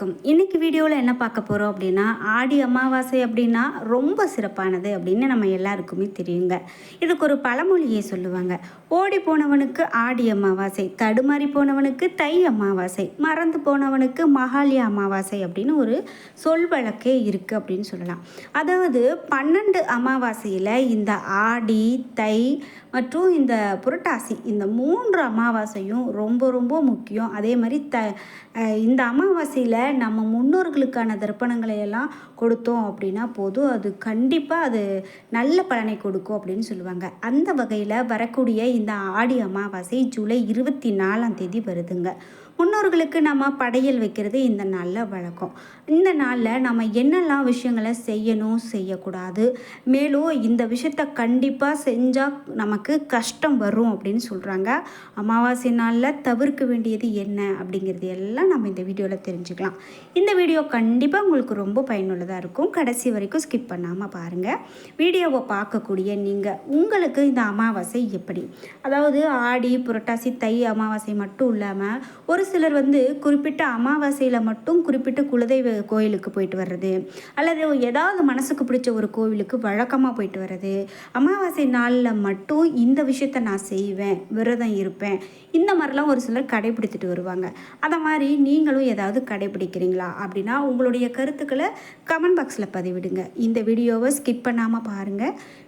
வணக்கம். இன்னைக்கு வீடியோவில் என்ன பார்க்க போகிறோம் அப்படின்னா ஆடி அமாவாசை அப்படின்னா ரொம்ப சிறப்பானது அப்படின்னு நம்ம எல்லாருக்குமே தெரியுங்க. இதுக்கு ஒரு பழமொழியை சொல்லுவாங்க. ஓடி போனவனுக்கு ஆடி அமாவாசை தடுமாறி போனவனுக்கு தை அமாவாசை மறந்து போனவனுக்கு மகாலய அமாவாசை அப்படின்னு ஒரு சொல் வழக்கே இருக்குது அப்படின்னு சொல்லலாம். அதாவது பன்னெண்டு அமாவாசையில் இந்த ஆடி தை மற்றும் இந்த புரட்டாசி இந்த மூன்று அமாவாசையும் ரொம்ப ரொம்ப முக்கியம். அதே மாதிரி த இந்த அமாவாசையில் நம்ம முன்னோர்களுக்கான தர்ப்பணங்களை எல்லாம் கொடுத்தோம் அப்படின்னா போதும். அது கண்டிப்பாக அது நல்ல பலனை கொடுக்கும் அப்படின்னு சொல்லுவாங்க. அந்த வகையில் வரக்கூடிய இந்த ஆடி அமாவாசை ஜூலை இருபத்தி நாலாம் தேதி வருதுங்க. முன்னோர்களுக்கு நம்ம படையல் வைக்கிறது இந்த நல்ல வழக்கம். இந்த நாளில் நம்ம என்னெல்லாம் விஷயங்களை செய்யணும் செய்யக்கூடாது மேலும் இந்த விஷயத்த கண்டிப்பாக செஞ்சால் நமக்கு கஷ்டம் வரும் அப்படின்னு சொல்கிறாங்க அமாவாசை நாளில் தவிர்க்க வேண்டியது என்ன அப்படிங்கிறது எல்லாம் நம்ம இந்த வீடியோவில் தெரிஞ்சுக்கலாம். இந்த வீடியோ கண்டிப்பாக உங்களுக்கு ரொம்ப பயனுள்ளதாக இருக்கும். கடைசி வரைக்கும் ஸ்கிப் பண்ணாமல் பாருங்கள் வீடியோவை பார்க்கக்கூடிய நீங்கள் உங்களுக்கு இந்த அமாவாசை எப்படி? அதாவது ஆடி புரட்டாசி தை அமாவாசை மட்டும் இல்லாமல் ஒரு சிலர் வந்து குறிப்பிட்ட அமாவாசையில் மட்டும் குறிப்பிட்ட குலதெய்வ கோயிலுக்கு போயிட்டு வர்றது அல்லது ஏதாவது மனசுக்கு பிடிச்ச ஒரு கோவிலுக்கு வழக்கமாக போயிட்டு வர்றது. அமாவாசை நாளில் மட்டும் இந்த விஷயத்த நான் செய்வேன் விரதம் இருப்பேன். இந்த மாதிரிலாம் ஒரு சிலர் கடைபிடித்துட்டு வருவாங்க. அதை மாதிரி நீங்களும் ஏதாவது கடைபிடிக்கிறீங்களா? அப்படின்னா உங்களுடைய கருத்துக்களை கமெண்ட் பாக்ஸில் பதிவிடுங்க. இந்த வீடியோவை ஸ்கிப் பண்ணாமல் பாருங்கள்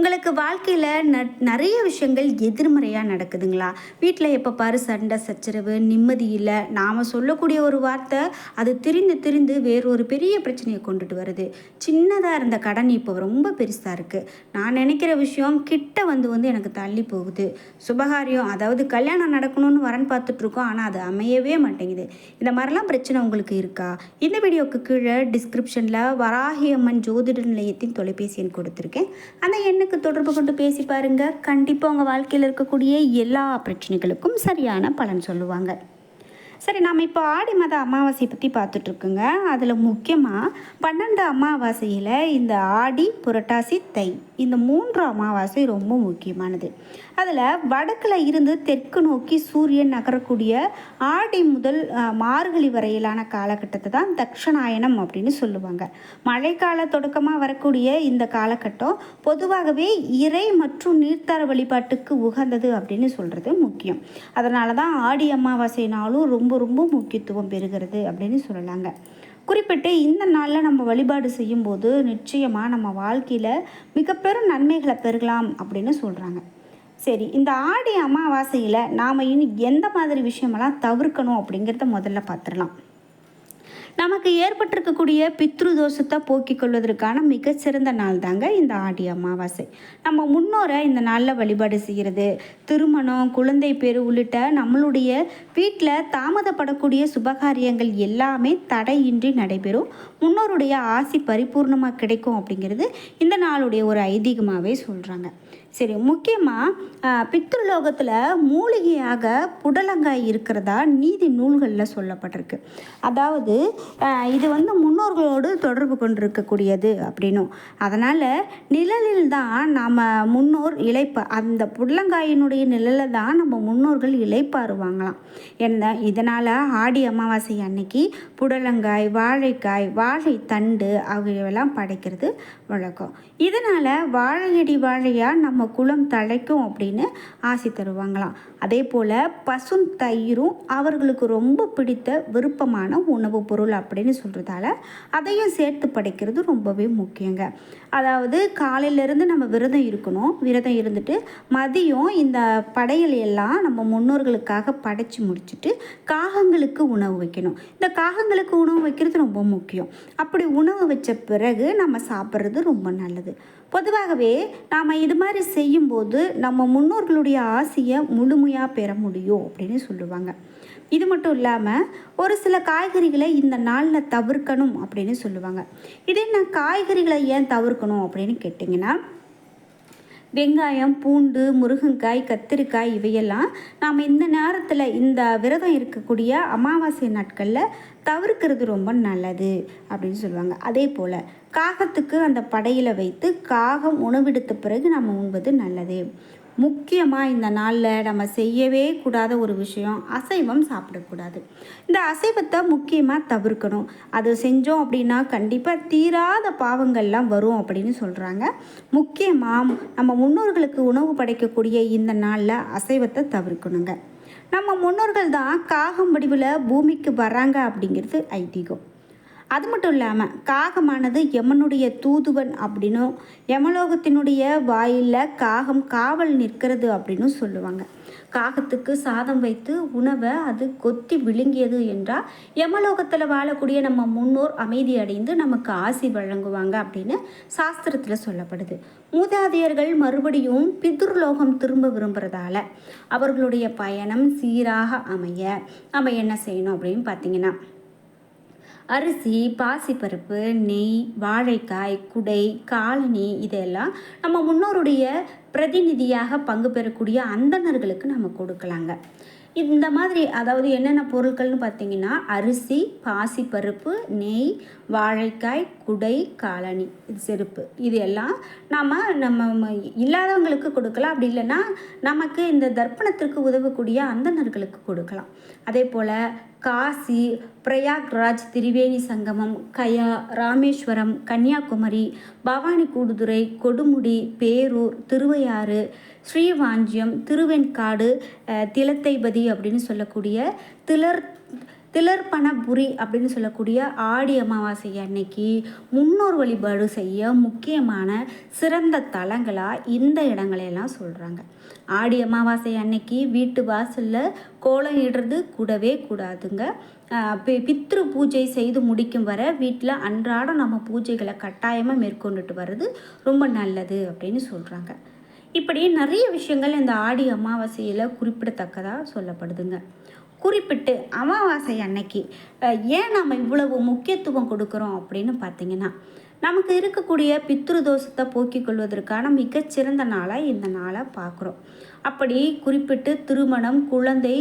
உங்களுக்கு வாழ்க்கையில் ந நிறைய விஷயங்கள் எதிர்மறையாக நடக்குதுங்களா? வீட்டில் எப்போ பாரு சண்டை சச்சரவு நிம்மதி இல்லை. நாம் சொல்லக்கூடிய ஒரு வார்த்தை அது திரிந்து திரிந்து வேறு ஒரு பெரிய பிரச்சனையை கொண்டுட்டு வருது. சின்னதாக இருந்த கடன் இப்போ ரொம்ப பெருசாக இருக்குது நான் நினைக்கிற விஷயம் கிட்ட வந்து வந்து எனக்கு தள்ளி போகுது. சுபகாரியம் அதாவது கல்யாணம் நடக்கணும்னு வரன் பார்த்துட்ருக்கோம் ஆனால் அது அமையவே மாட்டேங்குது. இந்த மாதிரிலாம் பிரச்சனை உங்களுக்கு இருக்கா? இந்த வீடியோவுக்கு கீழே டிஸ்கிரிப்ஷனில் வராகி அம்மன் ஜோதிட நிலையத்தின் தொலைபேசி எண் கொடுத்துருக்கேன். அந்த எண்ணுக்கு தொடர்பு கொண்டு பேசி பாருங்க. கண்டிப்பாக உங்கள் வாழ்க்கையில் இருக்கக்கூடிய எல்லா பிரச்சனைகளுக்கும் சரியான பலன் சொல்லுவாங்க. சரி நாம் இப்போ ஆடி மாத அமாவாசை பற்றி பார்த்துட்ருக்குங்க. அதில் முக்கியமாக பன்னெண்டு அமாவாசையில் இந்த ஆடி புரட்டாசி தை இந்த மூன்று அமாவாசை ரொம்ப முக்கியமானது. அதில் வடக்கில் இருந்து தெற்கு நோக்கி சூரியன் நகரக்கூடிய ஆடி முதல் மார்கழி வரையிலான காலகட்டத்தை தான் தக்ஷணாயனம் அப்படின்னு சொல்லுவாங்க. மழைக்கால தொடக்கமாக வரக்கூடிய இந்த காலகட்டம் பொதுவாகவே இறை மற்றும் நீர்த்தார வழிபாட்டுக்கு உகந்தது அப்படின்னு சொல்கிறது முக்கியம். அதனால தான் ஆடி அமாவாசைனாலும் ரொம்ப ரொம்ப ரொம்ப முக்கியத்துவம் பெறுகிறது அப்படின்னு சொல்லலாங்க குறிப்பிட்டு இந்த நாளில் நம்ம வழிபாடு செய்யும்போது நிச்சயமாக நம்ம வாழ்க்கையில் மிக பெரும் நன்மைகளை பெறலாம் அப்படின்னு சொல்கிறாங்க சரி இந்த ஆடி அமாவாசையில் நாம் இனி எந்த மாதிரி விஷயமெல்லாம் தவிர்க்கணும் அப்படிங்கிறத முதல்ல பார்த்துடலாம். நமக்கு ஏற்பட்டிருக்கக்கூடிய பித்ரு தோஷத்தை போக்கிக் கொள்வதற்கான மிகச்சிறந்த நாள் தாங்க இந்த ஆடி அமாவாசை. நம்ம முன்னோரை இந்த நாளில் வழிபாடு செய்கிறது திருமணம் குழந்தை பேரு உள்ளிட்ட நம்மளுடைய வீட்டில் தாமதப்படக்கூடிய சுபகாரியங்கள் எல்லாமே தடையின்றி நடைபெறும். முன்னோருடைய ஆசி பரிபூர்ணமாக கிடைக்கும் அப்படிங்கிறது இந்த நாளுடைய ஒரு ஐதீகமாகவே சொல்கிறாங்க சரி முக்கியமாக பித்ருலோகத்தில் மூலிகையாக புடலங்காய் இருக்கிறதா? நீதி நூல்களில் சொல்லப்பட்டிருக்கு. அதாவது இது வந்து முன்னோர்களோடு தொடர்பு கொண்டிருக்கக்கூடியது அப்படின்னும் அதனால் நிழலில் தான் நம்ம முன்னோர் இழைப்ப அந்த புடலங்காயினுடைய நிழலில் தான் நம்ம முன்னோர்கள் இழைப்பாருவாங்களாம் என்ன இதனால் ஆடி அமாவாசை அன்னைக்கு புடலங்காய் வாழைக்காய் வாழைத்தண்டு ஆகியவெல்லாம் படைக்கிறது வழக்கம். இதனால் வாழையடி வாழையாக நம்ம குளம் தழைக்கும் அப்படின்னு ஆசை தருவாங்களாம். அதே போல் பசும் தயிரும் அவர்களுக்கு ரொம்ப பிடித்த விருப்பமான உணவுப் பொருள் அப்படின்னு சொல்கிறதால அதையும் சேர்த்து படைக்கிறது ரொம்பவே முக்கியங்க. அதாவது காலையிலேருந்து நம்ம விரதம் இருக்கணும். விரதம் இருந்துட்டு மதியம் இந்த படையல் எல்லாம் நம்ம முன்னோர்களுக்காக படைச்சி முடிச்சுட்டு காகங்களுக்கு உணவு வைக்கணும். இந்த காகங்களுக்கு உணவு வைக்கிறது ரொம்ப முக்கியம். அப்படி உணவு வச்ச பிறகு நம்ம சாப்பிட்றது ரொம்ப நல்லது. பொதுவாகவே நாம் இது மாதிரி செய்யும்போது நம்ம முன்னோர்களுடைய ஆசையை முழுமையாக பெற முடியும் அப்படின்னு சொல்லுவாங்க. இது மட்டும் இல்லாமல் ஒரு சில காய்கறிகளை இந்த நாளில் தவிர்க்கணும் அப்படின்னு சொல்லுவாங்க. இதே நான் காய்கறிகளை ஏன் தவிர்க்கணும் அப்படின்னு கேட்டிங்கன்னா வெங்காயம் பூண்டு முருகங்காய் கத்திரிக்காய் இவையெல்லாம் நாம் இந்த நேரத்தில் இந்த விரதம் இருக்கக்கூடிய அமாவாசை நாட்களில் தவிர்க்கிறது ரொம்ப நல்லது அப்படின்னு சொல்லுவாங்க. அதே போல் காகத்துக்கு அந்த படையில் வைத்து காகம் உணவெடுத்த பிறகு நம்ம உண்பது நல்லது. முக்கியமாக இந்த நாளில் நம்ம செய்யவே கூடாத ஒரு விஷயம் அசைவம் சாப்பிடக்கூடாது. இந்த அசைவத்தை முக்கியமாக தவிர்க்கணும். அது செஞ்சோம் அப்படின்னா கண்டிப்பாக தீராத பாவங்கள்லாம் வரும் அப்படின்னு சொல்கிறாங்க முக்கியமாக நம்ம முன்னோர்களுக்கு உணவு படைக்கக்கூடிய இந்த நாளில் அசைவத்தை தவிர்க்கணுங்க. நம்ம முன்னோர்கள் தான் காகம் வடிவில் பூமிக்கு வராங்க அப்படிங்கிறது ஐதீகம். அது மட்டும் இல்லாமல் காகமானது யமனுடைய தூதுவன் அப்படின்னும் யமலோகத்தினுடைய வாயிலில் காகம் காவல் நிற்கிறது அப்படின்னு சொல்லுவாங்க. காகத்துக்கு சாதம் வைத்து உணவை அது கொத்தி விழுங்கியது என்றால் யமலோகத்தில் வாழக்கூடிய நம்ம முன்னோர் அமைதி அடைந்து நமக்கு ஆசி வழங்குவாங்க அப்படின்னு சாஸ்திரத்தில் சொல்லப்படுது. மூதாதையர்கள் மறுபடியும் பிதுர்லோகம் திரும்ப விரும்புகிறதால அவர்களுடைய பயணம் சீராக அமைய நம்ம என்ன செய்யணும் அப்படின்னு பார்த்தீங்கன்னா அரிசி பாசிப்பருப்பு நெய் வாழைக்காய் குடை காலனி இதெல்லாம் நம்ம முன்னோருடைய பிரதிநிதியாக பங்கு பெறக்கூடிய அந்தணர்களுக்கு நம்ம கொடுக்கலாங்க. இந்த மாதிரி அதாவது என்னென்ன பொருட்கள்னு பார்த்தீங்கன்னா அரிசி பாசிப்பருப்பு நெய் வாழைக்காய் குடை காலனி இது செருப்பு. இது எல்லாம் நாம் நம்ம இல்லாதவங்களுக்கு கொடுக்கலாம். அப்படி இல்லைன்னா நமக்கு இந்த தர்ப்பணத்திற்கு உதவக்கூடிய அந்தணர்களுக்கு கொடுக்கலாம். அதே போல் காசி பிரயாக்ராஜ் திரிவேணி சங்கமம் கயா ராமேஸ்வரம் கன்னியாகுமரி பவானி கூடுதுறை கொடுமுடி பேரூர் திருவையாறு ஸ்ரீவாஞ்சியம் திருவெண்காடு திலத்தைபதி அப்படின்னு சொல்லக்கூடிய திலர் திலர்பணபுரி அப்படின்னு சொல்லக்கூடிய ஆடி அமாவாசை அன்னைக்கு முன்னோர் வழிபாடு செய்ய முக்கியமான சிறந்த தலங்களாக இந்த இடங்களையெல்லாம் சொல்கிறாங்க ஆடி அமாவாசை அன்னைக்கு வீட்டு வாசலில் கோலம் இடுறது கூடவே கூடாதுங்க. பித்ரு பூஜை செய்து முடிக்கும் வர வீட்டில் அன்றாடம் நம்ம பூஜைகளை கட்டாயமாக மேற்கொண்டுட்டு வர்றது ரொம்ப நல்லது அப்படின்னு சொல்கிறாங்க இப்படி நிறைய விஷயங்கள் இந்த ஆடி அமாவாசையில் குறிப்பிடத்தக்கதாக சொல்லப்படுதுங்க. குறிப்பிட்டு அமாவாசை அன்னைக்கு ஏன் நாம் இவ்வளவு முக்கியத்துவம் கொடுக்குறோம் அப்படின்னு பார்த்தீங்கன்னா நமக்கு இருக்கக்கூடிய பித்ரு தோஷத்தை போக்கிக் கொள்வதற்கான மிகச்சிறந்த நாளாக இந்த நாளை பார்க்குறோம். அப்படி குறிப்பிட்டு திருமணம் குழந்தை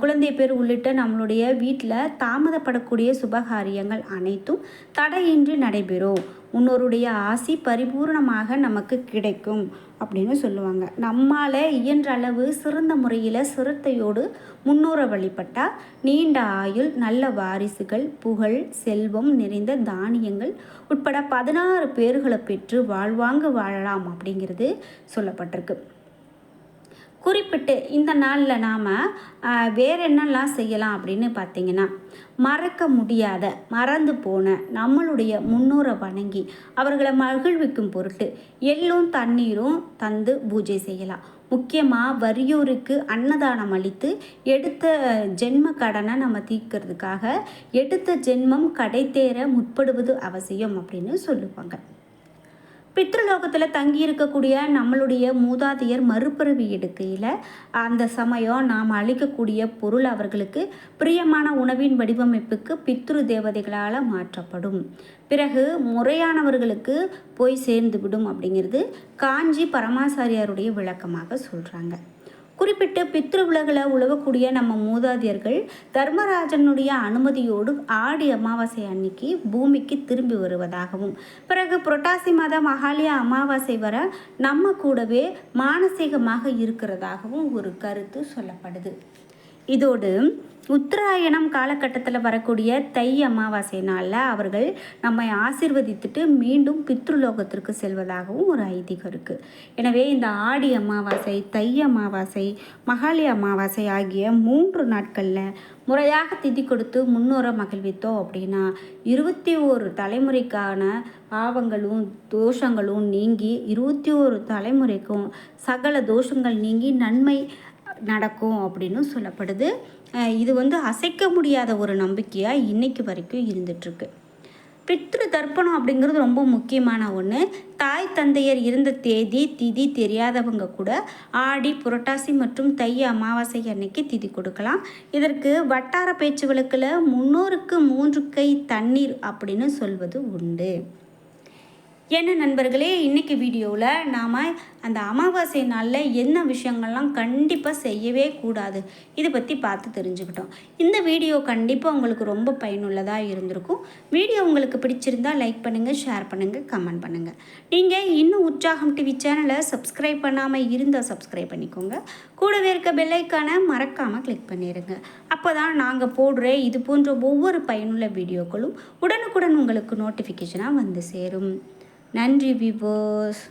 குழந்தை பேர் உள்ளிட்ட நம்மளுடைய வீட்டில் தாமதப்படக்கூடிய சுபகாரியங்கள் அனைத்தும் தடையின்றி நடைபெறும். முன்னோருடைய ஆசி பரிபூர்ணமாக நமக்கு கிடைக்கும் அப்படின்னு சொல்லுவாங்க. நம்மால் இயன்ற அளவு சிறந்த முறையில் சிரத்தையோடு முன்னோரை வழிபட்டால் நீண்ட ஆயுள் நல்ல வாரிசுகள் புகழ் செல்வம் நிறைந்த தானியங்கள் உட்பட பதினாறு பேர்களை பெற்று வாழ்வாங்க வாழலாம் அப்படிங்கிறது சொல்லப்பட்டிருக்கு. குறிப்பிட்டு இந்த நாளில் நாம் வேறு என்னெல்லாம் செய்யலாம் அப்படின்னு பார்த்தீங்கன்னா மறக்க முடியாத மறந்து போன நம்மளுடைய முன்னோரை வணங்கி அவர்களை மகிழ்விக்கும் பொருட்டு எள்ளும் தண்ணீரும் தந்து பூஜை செய்யலாம். முக்கியமாக வரியோருக்கு அன்னதானம் அளித்து எடுத்த ஜென்ம கடனை நம்ம தீர்க்கிறதுக்காக எடுத்த ஜென்மம் கடைத்தேற முற்படுவது அவசியம் அப்படின்னு சொல்லுவாங்க. பித்ருலோகத்தில் தங்கி இருக்கக்கூடிய நம்மளுடைய மூதாதையர் மறுபிறவி எடுக்கையில் அந்த சமயம் நாம் அளிக்கக்கூடிய பொருள் அவர்களுக்கு பிரியமான உணவின் வடிவமைப்புக்கு பித்ரு தேவதைகளால் மாற்றப்படும். பிறகு முறையானவர்களுக்கு போய் சேர்ந்துவிடும் அப்படிங்கிறது காஞ்சி பரமாசாரியாருடைய விளக்கமாக சொல்கிறாங்க குறிப்பிட்டு பித்ரு உலகில் உழவக்கூடிய நம்ம மூதாதையர்கள் தர்மராஜனுடைய அனுமதியோடு ஆடி அமாவாசை அன்னைக்கு பூமிக்கு திரும்பி வருவதாகவும் பிறகு புரட்டாசி மாதம் மகாலிய அமாவாசை வர நம்ம கூடவே மானசீகமாக இருக்கிறதாகவும் ஒரு கருத்து சொல்லப்படுது. இதோடு உத்தராயணம் காலகட்டத்தில் வரக்கூடிய தை அமாவாசை நாளில் அவர்கள் நம்மை ஆசிர்வதித்துட்டு மீண்டும் பித்ருலோகத்திற்கு செல்வதாகவும் ஒரு ஐதீகம் இருக்குது எனவே இந்த ஆடி அமாவாசை தை அமாவாசை மகாலி அமாவாசை ஆகிய மூன்று நாட்களில் முறையாக திதி கொடுத்து முன்னோரை மகிழ்வித்தோம் அப்படின்னா இருபத்தி ஓரு தலைமுறைக்கான பாவங்களும் தோஷங்களும் நீங்கி இருபத்தி ஓரு தலைமுறைக்கும் சகல தோஷங்கள் நீங்கி நன்மை நடக்கும் அப்படின்னு சொல்லப்படுது. இது வந்து அசைக்க முடியாத ஒரு நம்பிக்கையாக இன்றைக்கு வரைக்கும் இருந்துகிட்ருக்கு பித்ரு தர்ப்பணம் அப்படிங்கிறது ரொம்ப முக்கியமான ஒன்று தாய் தந்தையர் இருந்த தேதி திதி தெரியாதவங்க கூட ஆடி புரட்டாசி மற்றும் தை அமாவாசை அன்னைக்கு திதி கொடுக்கலாம். இதற்கு வட்டார பேச்சு வழக்கில் முன்னோருக்கு மூன்று கை தண்ணீர் அப்படின்னு சொல்வது உண்டு. என்ன நண்பர்களே இன்றைக்கி வீடியோவில் நாம் அந்த அமாவாசை நாளில் என்ன விஷயங்கள்லாம் கண்டிப்பாக செய்யவே கூடாது? இதை பற்றி பார்த்து தெரிஞ்சுக்கிட்டோம். இந்த வீடியோ கண்டிப்பாக உங்களுக்கு ரொம்ப பயனுள்ளதாக இருந்திருக்கும். வீடியோ உங்களுக்கு பிடிச்சிருந்தா லைக் பண்ணுங்கள் ஷேர் பண்ணுங்கள் கமெண்ட் பண்ணுங்கள் நீங்கள் இன்னும் உற்சாகம் டிவி சேனலை சப்ஸ்கிரைப் பண்ணாமல் இருந்தால் சப்ஸ்கிரைப் பண்ணிக்கோங்க. கூடவே இருக்க பெல்லைக்கான மறக்காமல் கிளிக் பண்ணிடுங்க அப்போ தான் நாங்கள் போடுற இது போன்ற ஒவ்வொரு பயனுள்ள வீடியோக்களும் உடனுக்குடன் உங்களுக்கு நோட்டிஃபிகேஷனாக வந்து சேரும். நன்றி விபோஸ்